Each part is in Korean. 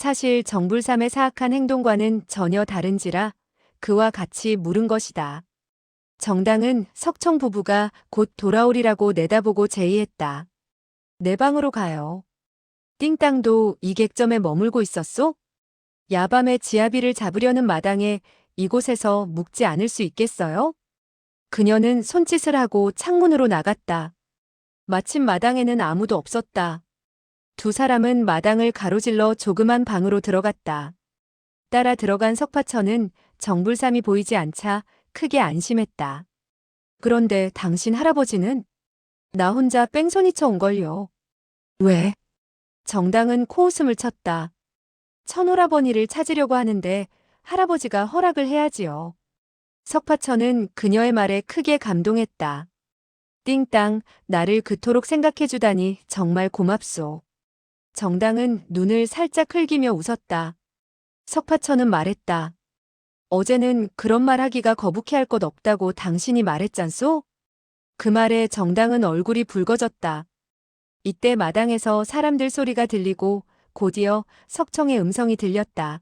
사실 정불삼의 사악한 행동과는 전혀 다른지라 그와 같이 물은 것이다. 정당은 석청 부부가 곧 돌아오리라고 내다보고 제의했다. 내 방으로 가요. 띵땅도 이 객점에 머물고 있었소? 야밤에 지아비를 잡으려는 마당에 이곳에서 묵지 않을 수 있겠어요? 그녀는 손짓을 하고 창문으로 나갔다. 마침 마당에는 아무도 없었다. 두 사람은 마당을 가로질러 조그만 방으로 들어갔다. 따라 들어간 석파천은 정불삼이 보이지 않자 크게 안심했다. 그런데 당신 할아버지는? 나 혼자 뺑소니 쳐 온걸요. 왜? 정당은 코웃음을 쳤다. 천오라버니를 찾으려고 하는데 할아버지가 허락을 해야지요. 석파천은 그녀의 말에 크게 감동했다. 띵땅, 나를 그토록 생각해주다니 정말 고맙소. 정당은 눈을 살짝 흘기며 웃었다. 석파천은 말했다. 어제는 그런 말 하기가 거북해 할 것 없다고 당신이 말했잖소? 그 말에 정당은 얼굴이 붉어졌다. 이때 마당에서 사람들 소리가 들리고 곧이어 석청의 음성이 들렸다.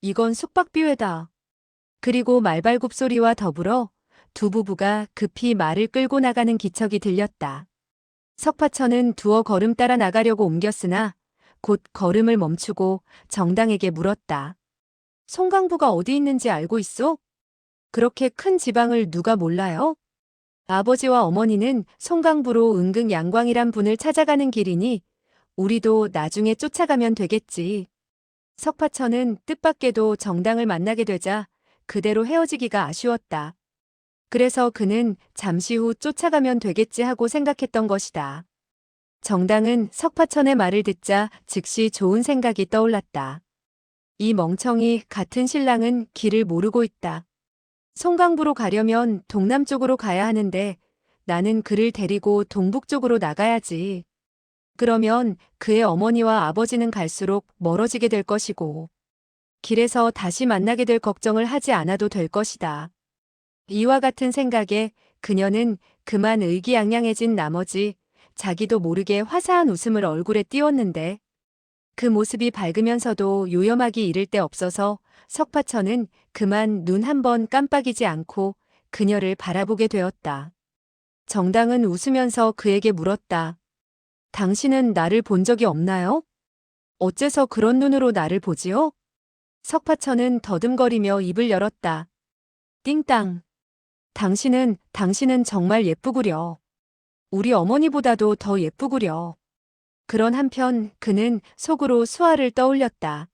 이건 숙박비회다. 그리고 말발굽 소리와 더불어 두 부부가 급히 말을 끌고 나가는 기척이 들렸다. 석파천은 두어 걸음 따라 나가려고 옮겼으나 곧 걸음을 멈추고 정당에게 물었다. 송강부가 어디 있는지 알고 있어? 그렇게 큰 지방을 누가 몰라요? 아버지와 어머니는 송강부로 은근 양광이란 분을 찾아가는 길이니 우리도 나중에 쫓아가면 되겠지. 석파천은 뜻밖에도 정당을 만나게 되자 그대로 헤어지기가 아쉬웠다. 그래서 그는 잠시 후 쫓아가면 되겠지 하고 생각했던 것이다. 정당은 석파천의 말을 듣자 즉시 좋은 생각이 떠올랐다. 이 멍청이 같은 신랑은 길을 모르고 있다. 송강부로 가려면 동남쪽으로 가야 하는데 나는 그를 데리고 동북쪽으로 나가야지. 그러면 그의 어머니와 아버지는 갈수록 멀어지게 될 것이고 길에서 다시 만나게 될 걱정을 하지 않아도 될 것이다. 이와 같은 생각에 그녀는 그만 의기양양해진 나머지 자기도 모르게 화사한 웃음을 얼굴에 띄웠는데 그 모습이 밝으면서도 요염하기 이를 데 없어서 석파천은 그만 눈 한 번 깜빡이지 않고 그녀를 바라보게 되었다. 정당은 웃으면서 그에게 물었다. 당신은 나를 본 적이 없나요? 어째서 그런 눈으로 나를 보지요? 석파천은 더듬거리며 입을 열었다. 띵땅. 당신은, 당신은 정말 예쁘구려. 우리 어머니보다도 더 예쁘구려. 그런 한편 그는 속으로 수아를 떠올렸다.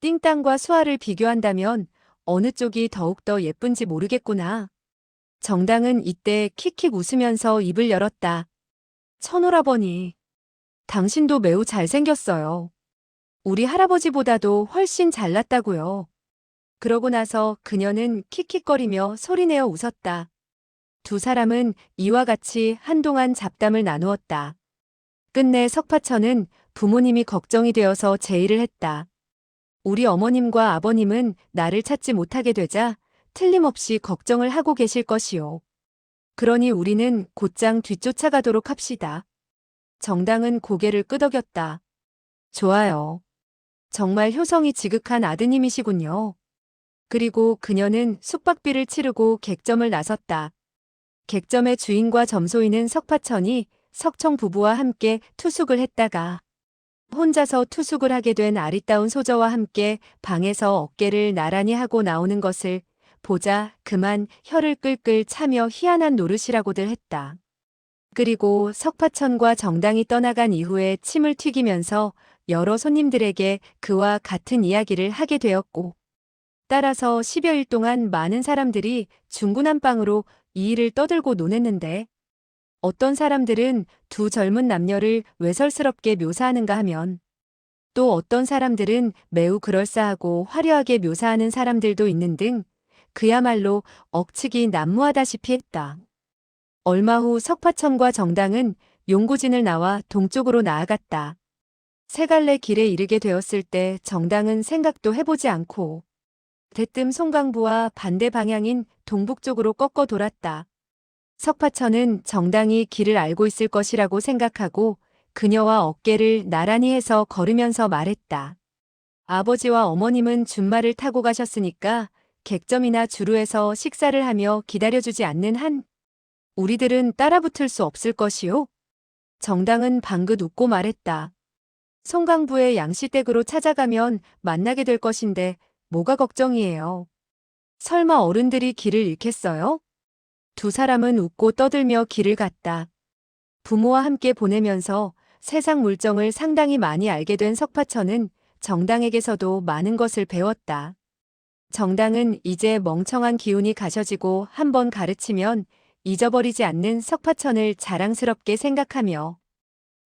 띵땅과 수아를 비교한다면 어느 쪽이 더욱더 예쁜지 모르겠구나. 정당은 이때 킥킥 웃으면서 입을 열었다. 천오라버니. 당신도 매우 잘생겼어요. 우리 할아버지보다도 훨씬 잘났다고요. 그러고 나서 그녀는 킥킥거리며 소리내어 웃었다. 두 사람은 이와 같이 한동안 잡담을 나누었다. 끝내 석파천은 부모님이 걱정이 되어서 제의를 했다. 우리 어머님과 아버님은 나를 찾지 못하게 되자 틀림없이 걱정을 하고 계실 것이요. 그러니 우리는 곧장 뒤쫓아가도록 합시다. 정당은 고개를 끄덕였다. 좋아요. 정말 효성이 지극한 아드님이시군요. 그리고 그녀는 숙박비를 치르고 객점을 나섰다. 객점의 주인과 점소인은 석파천이 석청 부부와 함께 투숙을 했다가 혼자서 투숙을 하게 된 아리따운 소저와 함께 방에서 어깨를 나란히 하고 나오는 것을 보자 그만 혀를 끌끌 차며 희한한 노릇이라고들 했다. 그리고 석파천과 정당이 떠나간 이후에 침을 튀기면서 여러 손님들에게 그와 같은 이야기를 하게 되었고 따라서 10여일 동안 많은 사람들이 중구난방으로 이 일을 떠들고 논했는데 어떤 사람들은 두 젊은 남녀를 외설스럽게 묘사하는가 하면 또 어떤 사람들은 매우 그럴싸하고 화려하게 묘사하는 사람들도 있는 등 그야말로 억측이 난무하다시피 했다. 얼마 후 석파천과 정당은 용고진을 나와 동쪽으로 나아갔다. 세 갈래 길에 이르게 되었을 때 정당은 생각도 해보지 않고 대뜸 송강부와 반대 방향인 동북쪽으로 꺾어 돌았다. 석파천은 정당이 길을 알고 있을 것이라고 생각하고 그녀와 어깨를 나란히 해서 걸으면서 말했다. 아버지와 어머님은 준말을 타고 가셨으니까 객점이나 주루에서 식사를 하며 기다려주지 않는 한 우리들은 따라붙을 수 없을 것이요. 정당은 방긋 웃고 말했다. 송강부의 양씨댁으로 찾아가면 만나게 될 것인데 뭐가 걱정이에요. 설마 어른들이 길을 잃겠어요? 두 사람은 웃고 떠들며 길을 갔다. 부모와 함께 보내면서 세상 물정을 상당히 많이 알게 된 석파천은 정당에게서도 많은 것을 배웠다. 정당은 이제 멍청한 기운이 가셔지고 한번 가르치면 잊어버리지 않는 석파천을 자랑스럽게 생각하며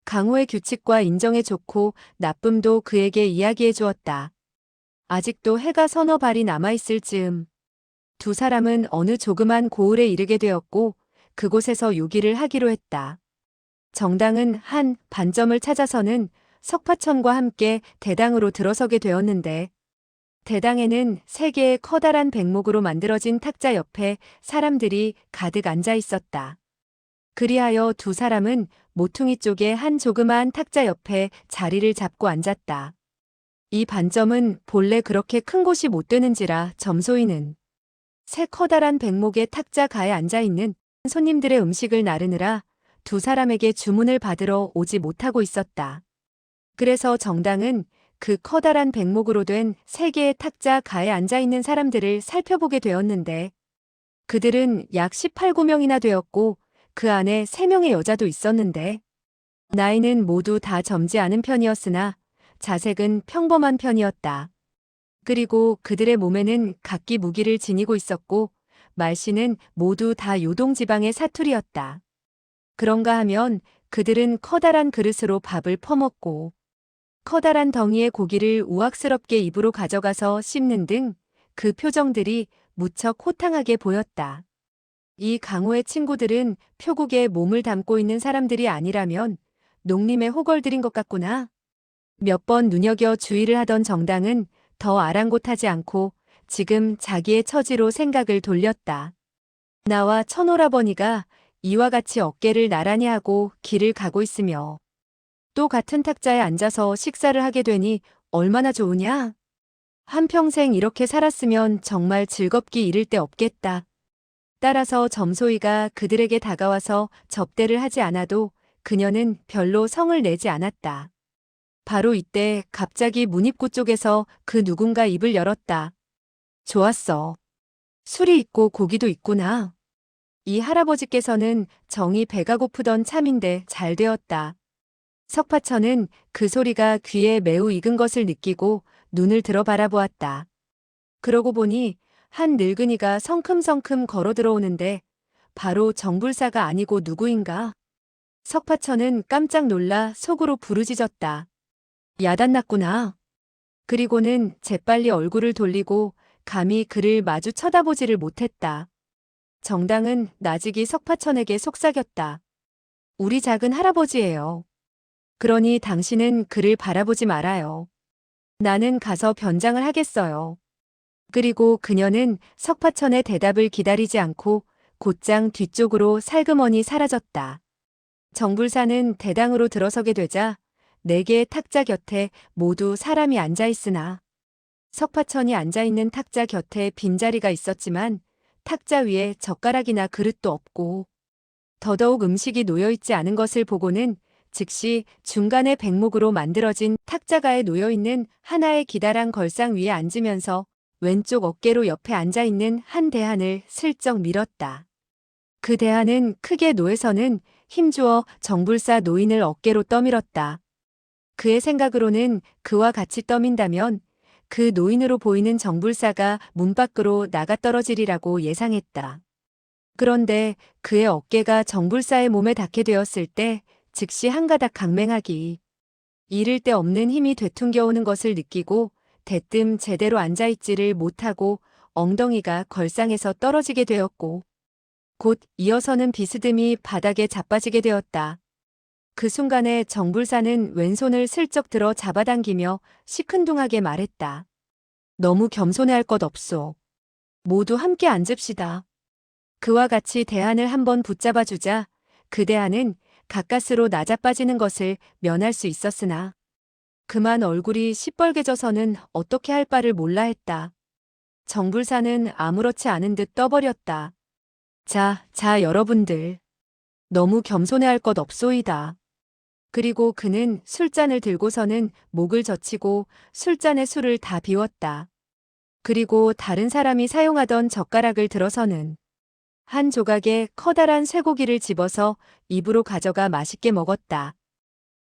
강호의 규칙과 인정해 좋고 나쁨도 그에게 이야기해 주었다. 아직도 해가 서너 발이 남아있을 즈음 두 사람은 어느 조그만 고을에 이르게 되었고 그곳에서 요기를 하기로 했다. 정당은 한 반점을 찾아서는 석파천과 함께 대당으로 들어서게 되었는데 대당에는 세 개의 커다란 백목으로 만들어진 탁자 옆에 사람들이 가득 앉아 있었다. 그리하여 두 사람은 모퉁이 쪽에 한 조그마한 탁자 옆에 자리를 잡고 앉았다. 이 반점은 본래 그렇게 큰 곳이 못 되는지라 점소이는 새 커다란 백목의 탁자 가에 앉아 있는 손님들의 음식을 나르느라 두 사람에게 주문을 받으러 오지 못하고 있었다. 그래서 정당은 그 커다란 백목으로 된 세 개의 탁자 가에 앉아 있는 사람들을 살펴보게 되었는데 그들은 약 18, 9명이나 되었고 그 안에 3명의 여자도 있었는데 나이는 모두 다 젊지 않은 편이었으나 자색은 평범한 편이었다. 그리고 그들의 몸에는 각기 무기를 지니고 있었고 말씨는 모두 다 요동 지방의 사투리였다. 그런가 하면 그들은 커다란 그릇으로 밥을 퍼먹고 커다란 덩이의 고기를 우악스럽게 입으로 가져가서 씹는 등 그 표정들이 무척 호탕하게 보였다. 이 강호의 친구들은 표국에 몸을 담고 있는 사람들이 아니라면 농림에 호걸들인 것 같구나. 몇 번 눈여겨 주의를 하던 정당은 더 아랑곳하지 않고 지금 자기의 처지로 생각을 돌렸다. 나와 천오라버니가 이와 같이 어깨를 나란히 하고 길을 가고 있으며 또 같은 탁자에 앉아서 식사를 하게 되니 얼마나 좋으냐? 한평생 이렇게 살았으면 정말 즐겁기 이를 데 없겠다. 따라서 점소이가 그들에게 다가와서 접대를 하지 않아도 그녀는 별로 성을 내지 않았다. 바로 이때 갑자기 문입구 쪽에서 그 누군가 입을 열었다. 좋았어. 술이 있고 고기도 있구나. 이 할아버지께서는 정이 배가 고프던 참인데 잘 되었다. 석파천은 그 소리가 귀에 매우 익은 것을 느끼고 눈을 들어 바라보았다. 그러고 보니 한 늙은이가 성큼성큼 걸어 들어오는데 바로 정불사가 아니고 누구인가? 석파천은 깜짝 놀라 속으로 부르짖었다. 야단났구나. 그리고는 재빨리 얼굴을 돌리고 감히 그를 마주 쳐다보지를 못했다. 정당은 나직이 석파천에게 속삭였다. 우리 작은 할아버지예요. 그러니 당신은 그를 바라보지 말아요. 나는 가서 변장을 하겠어요. 그리고 그녀는 석파천의 대답을 기다리지 않고 곧장 뒤쪽으로 살그머니 사라졌다. 정불사는 대당으로 들어서게 되자 네 개의 탁자 곁에 모두 사람이 앉아 있으나 석파천이 앉아 있는 탁자 곁에 빈자리가 있었지만 탁자 위에 젓가락이나 그릇도 없고 더더욱 음식이 놓여 있지 않은 것을 보고는 즉시 중간에 백목으로 만들어진 탁자가에 놓여 있는 하나의 기다란 걸상 위에 앉으면서 왼쪽 어깨로 옆에 앉아 있는 한 대한을 슬쩍 밀었다. 그 대한은 크게 노에서는 힘주어 정불사 노인을 어깨로 떠밀었다. 그의 생각으로는 그와 같이 떠민다면 그 노인으로 보이는 정불사가 문 밖으로 나가 떨어지리라고 예상했다. 그런데 그의 어깨가 정불사의 몸에 닿게 되었을 때 즉시 한가닥 강맹하기. 이를 데 없는 힘이 되퉁겨오는 것을 느끼고 대뜸 제대로 앉아있지를 못하고 엉덩이가 걸상에서 떨어지게 되었고 곧 이어서는 비스듬히 바닥에 자빠지게 되었다. 그 순간에 정불사는 왼손을 슬쩍 들어 잡아당기며 시큰둥하게 말했다. 너무 겸손해할 것 없소. 모두 함께 앉읍시다. 그와 같이 대안을 한번 붙잡아주자 그 대안은 가까스로 낮아빠지는 것을 면할 수 있었으나 그만 얼굴이 시뻘개져서는 어떻게 할 바를 몰라 했다. 정불사는 아무렇지 않은 듯 떠버렸다. 자, 자, 여러분들. 너무 겸손해할 것 없소이다. 그리고 그는 술잔을 들고서는 목을 젖히고 술잔에 술을 다 비웠다. 그리고 다른 사람이 사용하던 젓가락을 들어서는 한 조각의 커다란 쇠고기를 집어서 입으로 가져가 맛있게 먹었다.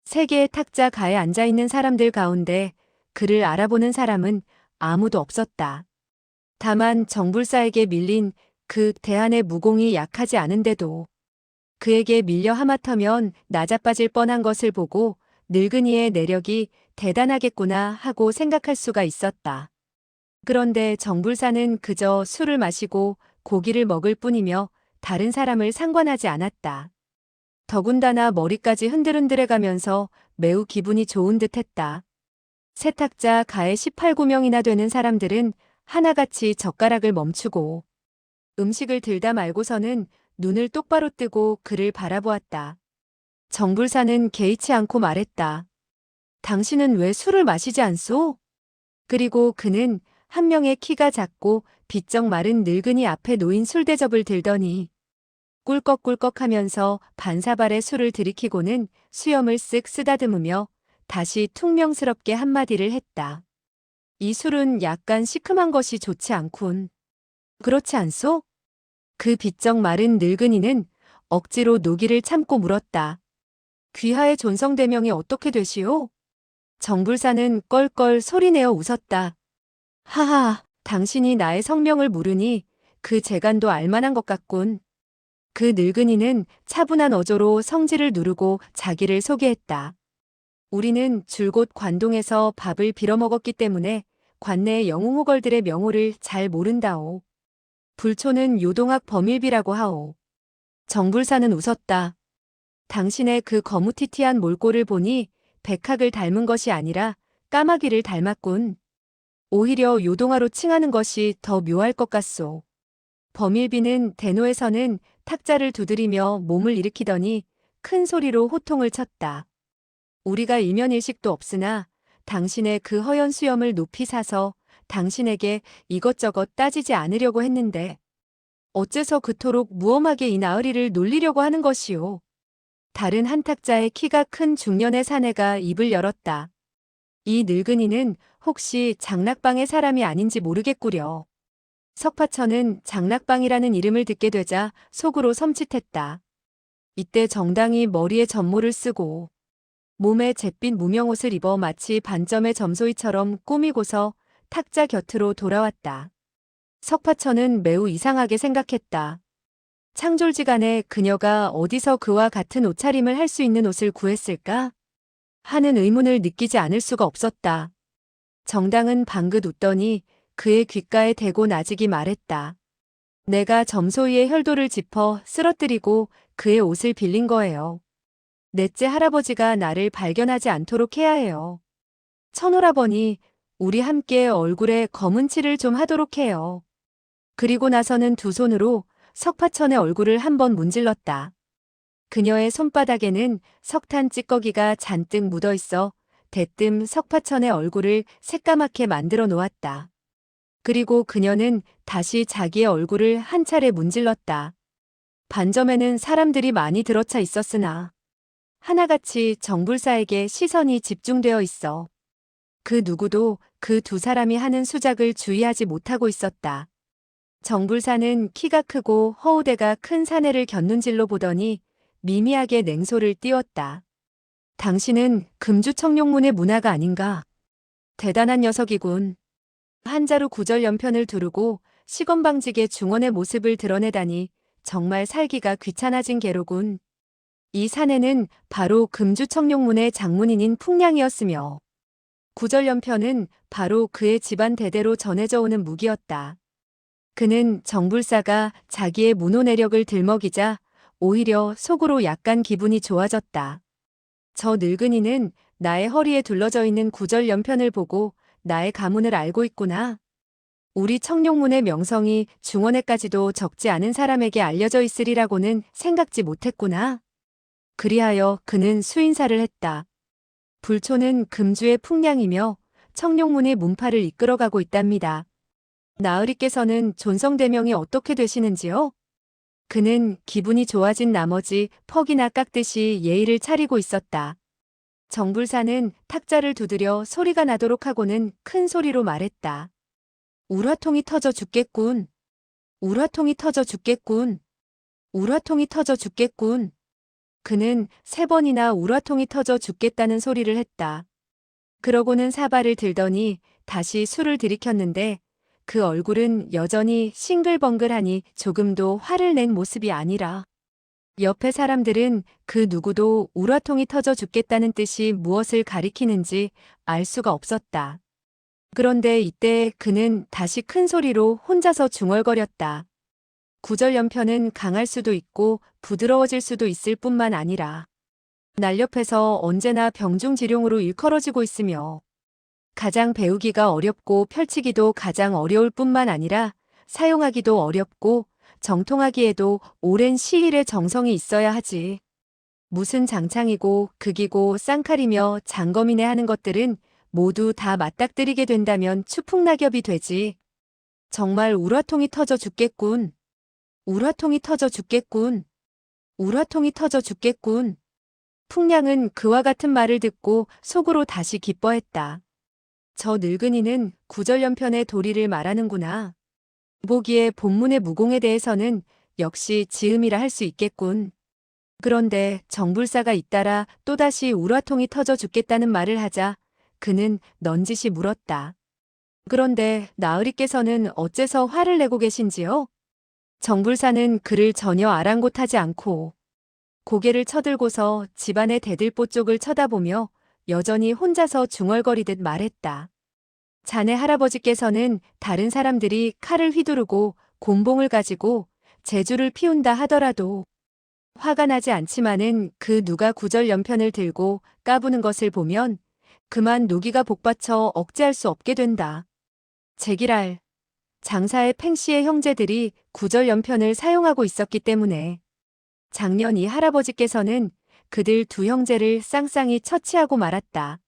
세 개의 탁자 가에 앉아 있는 사람들 가운데 그를 알아보는 사람은 아무도 없었다. 다만 정불사에게 밀린 그 대한의 무공이 약하지 않은데도 그에게 밀려 하마터면 나자빠질 뻔한 것을 보고 늙은이의 내력이 대단하겠구나 하고 생각할 수가 있었다. 그런데 정불사는 그저 술을 마시고 고기를 먹을 뿐이며 다른 사람을 상관하지 않았다. 더군다나 머리까지 흔들흔들해 가면서 매우 기분이 좋은 듯 했다. 세탁자 가에 18, 9명이나 되는 사람들은 하나같이 젓가락을 멈추고 음식을 들다 말고서는 눈을 똑바로 뜨고 그를 바라보았다. 정불사는 개의치 않고 말했다. 당신은 왜 술을 마시지 않소? 그리고 그는 한 명의 키가 작고 비쩍 마른 늙은이 앞에 놓인 술대접을 들더니 꿀꺽꿀꺽 하면서 반사발에 술을 들이키고는 수염을 쓱 쓰다듬으며 다시 퉁명스럽게 한마디를 했다. 이 술은 약간 시큼한 것이 좋지 않군. 그렇지 않소? 그 비쩍 마른 늙은이는 억지로 노기를 참고 물었다. 귀하의 존성대명이 어떻게 되시오? 정불사는 껄껄 소리내어 웃었다. 하하, 당신이 나의 성명을 물으니 그 재간도 알만한 것 같군. 그 늙은이는 차분한 어조로 성질을 누르고 자기를 소개했다. 우리는 줄곧 관동에서 밥을 빌어먹었기 때문에 관내의 영웅호걸들의 명호를 잘 모른다오. 불초는 요동학 범일비라고 하오. 정불사는 웃었다. 당신의 그 거무튀튀한 몰골을 보니 백학을 닮은 것이 아니라 까마귀를 닮았군. 오히려 요동화로 칭하는 것이 더 묘할 것 같소. 범일비는 대노에서는 탁자를 두드리며 몸을 일으키더니 큰 소리로 호통을 쳤다. 우리가 일면일식도 없으나 당신의 그 허연 수염을 높이 사서 당신에게 이것저것 따지지 않으려고 했는데 어째서 그토록 무엄하게 이 나으리를 놀리려고 하는 것이오. 다른 한 탁자의 키가 큰 중년의 사내가 입을 열었다. 이 늙은이는 혹시 장락방의 사람이 아닌지 모르겠구려. 석파천은 장락방이라는 이름을 듣게 되자 속으로 섬찟했다. 이때 정당히 머리에 전모를 쓰고 몸에 잿빛 무명옷을 입어 마치 반점의 점소이처럼 꾸미고서 탁자 곁으로 돌아왔다. 석파천은 매우 이상하게 생각했다. 창졸지간에 그녀가 어디서 그와 같은 옷차림을 할 수 있는 옷을 구했을까? 하는 의문을 느끼지 않을 수가 없었다. 정당은 방긋 웃더니 그의 귓가에 대고 나직이 말했다. 내가 점소이의 혈도를 짚어 쓰러뜨리고 그의 옷을 빌린 거예요. 넷째 할아버지가 나를 발견하지 않도록 해야 해요. 천오라버니, 우리 함께 얼굴에 검은 칠을 좀 하도록 해요. 그리고 나서는 두 손으로 석파천의 얼굴을 한번 문질렀다. 그녀의 손바닥에는 석탄 찌꺼기가 잔뜩 묻어 있어 대뜸 석파천의 얼굴을 새까맣게 만들어 놓았다. 그리고 그녀는 다시 자기의 얼굴을 한 차례 문질렀다. 반점에는 사람들이 많이 들어차 있었으나 하나같이 정불사에게 시선이 집중되어 있어. 그 누구도 그 두 사람이 하는 수작을 주의하지 못하고 있었다. 정불사는 키가 크고 허우대가 큰 사내를 곁눈질로 보더니 미미하게 냉소를 띄웠다. 당신은 금주청룡문의 문화가 아닌가? 대단한 녀석이군. 한자로 구절 연편을 두르고 시건방지게 중원의 모습을 드러내다니 정말 살기가 귀찮아진 개로군. 이 사내는 바로 금주청룡문의 장문인인 풍량이었으며 구절 연편은 바로 그의 집안 대대로 전해져 오는 무기였다. 그는 정불사가 자기의 문호 내력을 들먹이자 오히려 속으로 약간 기분이 좋아졌다. 저 늙은이는 나의 허리에 둘러져 있는 구절 연편을 보고 나의 가문을 알고 있구나. 우리 청룡문의 명성이 중원에까지도 적지 않은 사람에게 알려져 있으리라고는 생각지 못했구나. 그리하여 그는 수인사를 했다. 불초는 금주의 풍량이며 청룡문의 문파를 이끌어가고 있답니다. 나으리께서는 존성대명이 어떻게 되시는지요? 그는 기분이 좋아진 나머지 퍽이나 깎듯이 예의를 차리고 있었다. 정불사는 탁자를 두드려 소리가 나도록 하고는 큰 소리로 말했다. 우라통이 터져 죽겠군. 우라통이 터져 죽겠군. 우라통이 터져 죽겠군. 그는 세 번이나 우라통이 터져 죽겠다는 소리를 했다. 그러고는 사발을 들더니 다시 술을 들이켰는데 그 얼굴은 여전히 싱글벙글하니 조금도 화를 낸 모습이 아니라 옆에 사람들은 그 누구도 우라통이 터져 죽겠다는 뜻이 무엇을 가리키는지 알 수가 없었다. 그런데 이때 그는 다시 큰 소리로 혼자서 중얼거렸다. 구절 연편은 강할 수도 있고 부드러워질 수도 있을 뿐만 아니라 날옆에서 언제나 병중지룡으로 일컬어지고 있으며 가장 배우기가 어렵고 펼치기도 가장 어려울 뿐만 아니라 사용하기도 어렵고 정통하기에도 오랜 시일의 정성이 있어야 하지. 무슨 장창이고 극이고 쌍칼이며 장검이네 하는 것들은 모두 다 맞닥뜨리게 된다면 추풍낙엽이 되지. 정말 우라통이 터져 죽겠군. 우라통이 터져 죽겠군. 우라통이 터져 죽겠군. 풍량은 그와 같은 말을 듣고 속으로 다시 기뻐했다. 저 늙은이는 구절연편의 도리를 말하는구나. 보기에 본문의 무공에 대해서는 역시 지음이라 할 수 있겠군. 그런데 정불사가 잇따라 또다시 우라통이 터져 죽겠다는 말을 하자 그는 넌지시 물었다. 그런데 나으리께서는 어째서 화를 내고 계신지요? 정불사는 그를 전혀 아랑곳하지 않고 고개를 쳐들고서 집안의 대들보 쪽을 쳐다보며 여전히 혼자서 중얼거리듯 말했다. 자네 할아버지께서는 다른 사람들이 칼을 휘두르고 곤봉을 가지고 재주를 피운다 하더라도 화가 나지 않지만은 그 누가 구절 연편을 들고 까부는 것을 보면 그만 노기가 복받쳐 억제할 수 없게 된다. 제기랄. 장사의 팽씨의 형제들이 구절 연편을 사용하고 있었기 때문에 작년 이 할아버지께서는 그들 두 형제를 쌍쌍이 처치하고 말았다.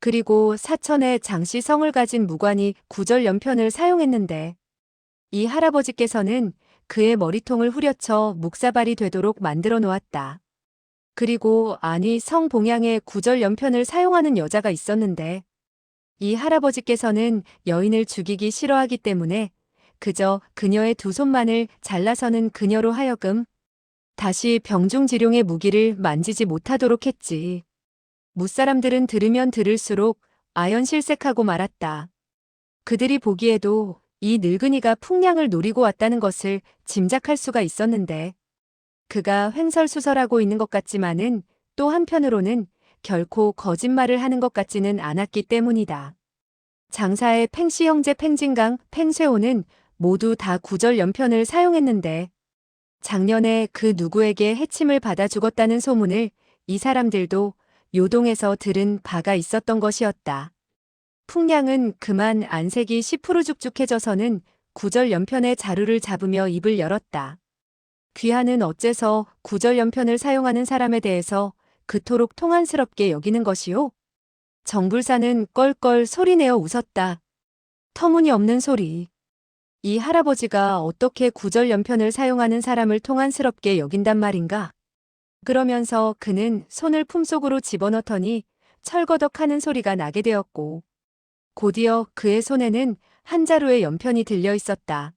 그리고 사천에 장씨 성을 가진 무관이 구절 연편을 사용했는데 이 할아버지께서는 그의 머리통을 후려쳐 묵사발이 되도록 만들어 놓았다. 그리고 안위 성 봉양에 구절 연편을 사용하는 여자가 있었는데 이 할아버지께서는 여인을 죽이기 싫어하기 때문에 그저 그녀의 두 손만을 잘라서는 그녀로 하여금 다시 병중지룡의 무기를 만지지 못하도록 했지. 무사람들은 들으면 들을수록 아연실색하고 말았다. 그들이 보기에도 이 늙은이가 풍량을 노리고 왔다는 것을 짐작할 수가 있었는데 그가 횡설수설하고 있는 것 같지만은 또 한편으로는 결코 거짓말을 하는 것 같지는 않았기 때문이다. 장사의 팽씨 형제 팽진강, 팽쇠호는 모두 다 구절 연편을 사용했는데 작년에 그 누구에게 해침을 받아 죽었다는 소문을 이 사람들도 요동에서 들은 바가 있었던 것이었다. 풍량은 그만 안색이 10% 죽죽해져서는 구절 연편의 자루를 잡으며 입을 열었다. 귀하는 어째서 구절 연편을 사용하는 사람에 대해서 그토록 통한스럽게 여기는 것이요? 정불사는 껄껄 소리내어 웃었다. 터무니없는 소리. 이 할아버지가 어떻게 구절 연편을 사용하는 사람을 통한스럽게 여긴단 말인가? 그러면서 그는 손을 품속으로 집어넣더니 철거덕 하는 소리가 나게 되었고, 곧이어 그의 손에는 한 자루의 연편이 들려 있었다.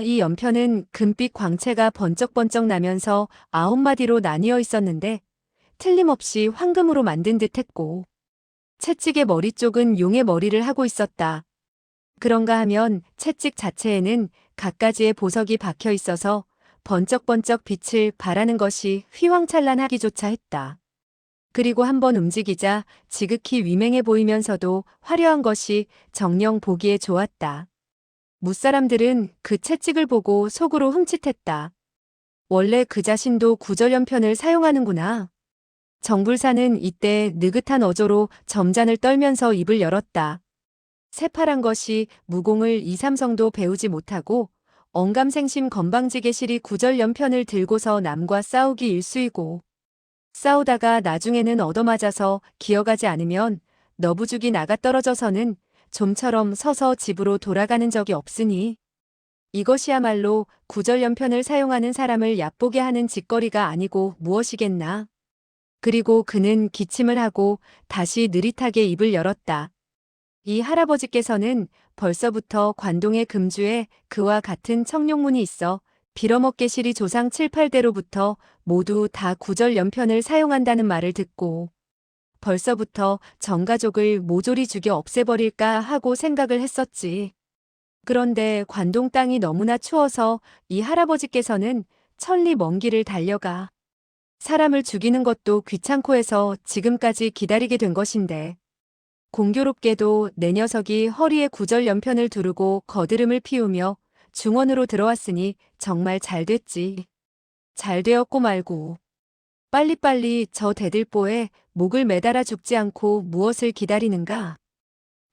이 연편은 금빛 광채가 번쩍번쩍 나면서 아홉 마디로 나뉘어 있었는데, 틀림없이 황금으로 만든 듯 했고, 채찍의 머리 쪽은 용의 머리를 하고 있었다. 그런가 하면 채찍 자체에는 갖가지의 보석이 박혀 있어서 번쩍번쩍 빛을 발하는 것이 휘황찬란하기조차 했다. 그리고 한번 움직이자 지극히 위맹해 보이면서도 화려한 것이 정녕 보기에 좋았다. 무사람들은 그 채찍을 보고 속으로 흠칫했다. 원래 그 자신도 구절연편을 사용하는구나. 정불사는 이때 느긋한 어조로 점잔을 떨면서 입을 열었다. 새파란 것이 무공을 이삼성도 배우지 못하고 언감생심 건방지게 실이 구절 연편을 들고서 남과 싸우기 일수이고 싸우다가 나중에는 얻어맞아서 기어가지 않으면 너부죽이 나가 떨어져서는 좀처럼 서서 집으로 돌아가는 적이 없으니 이것이야말로 구절 연편을 사용하는 사람을 얕보게 하는 짓거리가 아니고 무엇이겠나. 그리고 그는 기침을 하고 다시 느릿하게 입을 열었다. 이 할아버지께서는 벌써부터 관동의 금주에 그와 같은 청룡문이 있어 빌어먹개실이 조상 7, 8대로부터 모두 다 구절 연편을 사용한다는 말을 듣고 벌써부터 전가족을 모조리 죽여 없애버릴까 하고 생각을 했었지. 그런데 관동 땅이 너무나 추워서 이 할아버지께서는 천리 먼 길을 달려가 사람을 죽이는 것도 귀찮고 해서 지금까지 기다리게 된 것인데 공교롭게도 내 녀석이 허리에 구절 연편을 두르고 거드름을 피우며 중원으로 들어왔으니 정말 잘 됐지. 잘 되었고 말고. 빨리빨리 저 대들보에 목을 매달아 죽지 않고 무엇을 기다리는가?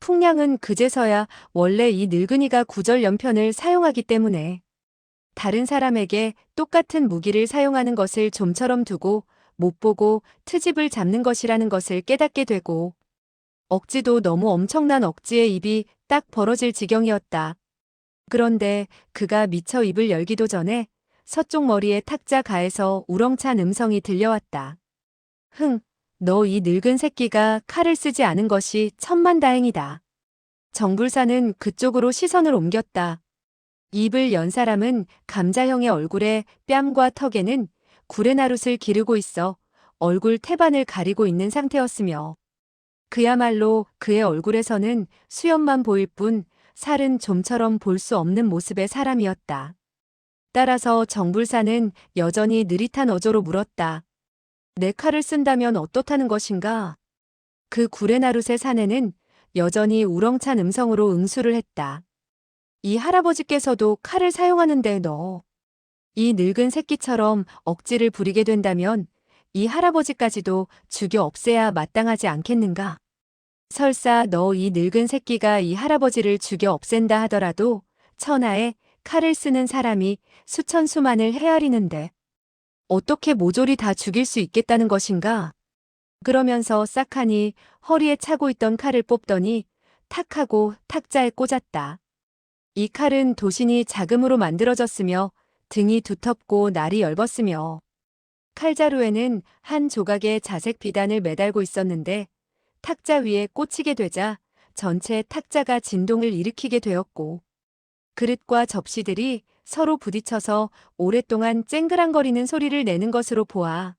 풍량은 그제서야 원래 이 늙은이가 구절 연편을 사용하기 때문에 다른 사람에게 똑같은 무기를 사용하는 것을 좀처럼 두고 못 보고 트집을 잡는 것이라는 것을 깨닫게 되고 억지도 너무 엄청난 억지의 입이 딱 벌어질 지경이었다. 그런데 그가 미처 입을 열기도 전에 서쪽 머리에 탁자 가에서 우렁찬 음성이 들려왔다. 흥, 너 이 늙은 새끼가 칼을 쓰지 않은 것이 천만 다행이다. 정불사는 그쪽으로 시선을 옮겼다. 입을 연 사람은 감자형의 얼굴에 뺨과 턱에는 구레나룻을 기르고 있어 얼굴 태반을 가리고 있는 상태였으며 그야말로 그의 얼굴에서는 수염만 보일 뿐 살은 좀처럼 볼 수 없는 모습의 사람이었다. 따라서 정불사는 여전히 느릿한 어조로 물었다. 내 칼을 쓴다면 어떻다는 것인가? 그 구레나룻의 사내는 여전히 우렁찬 음성으로 응수를 했다. 이 할아버지께서도 칼을 사용하는데 너. 이 늙은 새끼처럼 억지를 부리게 된다면 이 할아버지까지도 죽여 없애야 마땅하지 않겠는가? 설사 너 이 늙은 새끼가 이 할아버지를 죽여 없앤다 하더라도 천하에 칼을 쓰는 사람이 수천 수만을 헤아리는데 어떻게 모조리 다 죽일 수 있겠다는 것인가? 그러면서 싹하니 허리에 차고 있던 칼을 뽑더니 탁 하고 탁자에 꽂았다. 이 칼은 도신이 자금으로 만들어졌으며 등이 두텁고 날이 엷었으며 칼자루에는 한 조각의 자색 비단을 매달고 있었는데 탁자 위에 꽂히게 되자 전체 탁자가 진동을 일으키게 되었고 그릇과 접시들이 서로 부딪혀서 오랫동안 쨍그랑거리는 소리를 내는 것으로 보아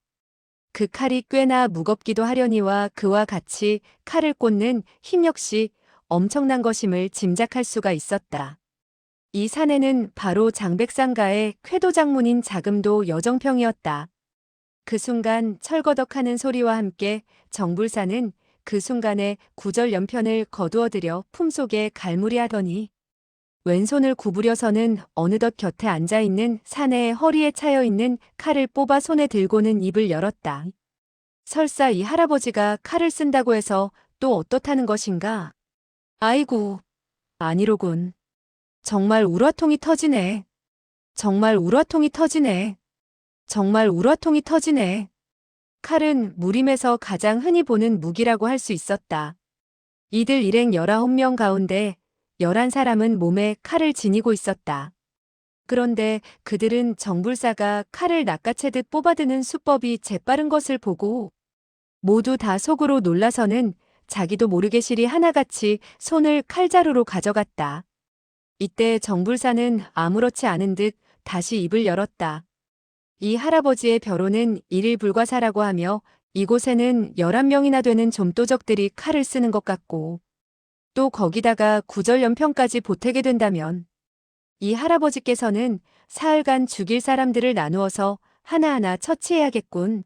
그 칼이 꽤나 무겁기도 하려니와 그와 같이 칼을 꽂는 힘 역시 엄청난 것임을 짐작할 수가 있었다. 이 사내는 바로 장백상가의 쾌도 장문인 자금도 여정평이었다. 그 순간 철거덕하는 소리와 함께 정불사는 그 순간에 구절 연편을 거두어들여 품속에 갈무리하더니 왼손을 구부려서는 어느덧 곁에 앉아있는 사내의 허리에 차여있는 칼을 뽑아 손에 들고는 입을 열었다. 설사 이 할아버지가 칼을 쓴다고 해서 또 어떻다는 것인가? 아이고, 아니로군. 정말 우라통이 터지네. 정말 우라통이 터지네. 정말 우라통이 터지네. 칼은 무림에서 가장 흔히 보는 무기라고 할 수 있었다. 이들 일행 19명 가운데 11사람은 몸에 칼을 지니고 있었다. 그런데 그들은 정불사가 칼을 낚아채듯 뽑아드는 수법이 재빠른 것을 보고 모두 다 속으로 놀라서는 자기도 모르게 실이 하나같이 손을 칼자루로 가져갔다. 이때 정불사는 아무렇지 않은 듯 다시 입을 열었다. 이 할아버지의 벼로는 일일 불과사라고 하며 이곳에는 11명이나 되는 좀도적들이 칼을 쓰는 것 같고 또 거기다가 구절 연평까지 보태게 된다면 이 할아버지께서는 사흘간 죽일 사람들을 나누어서 하나하나 처치해야겠군.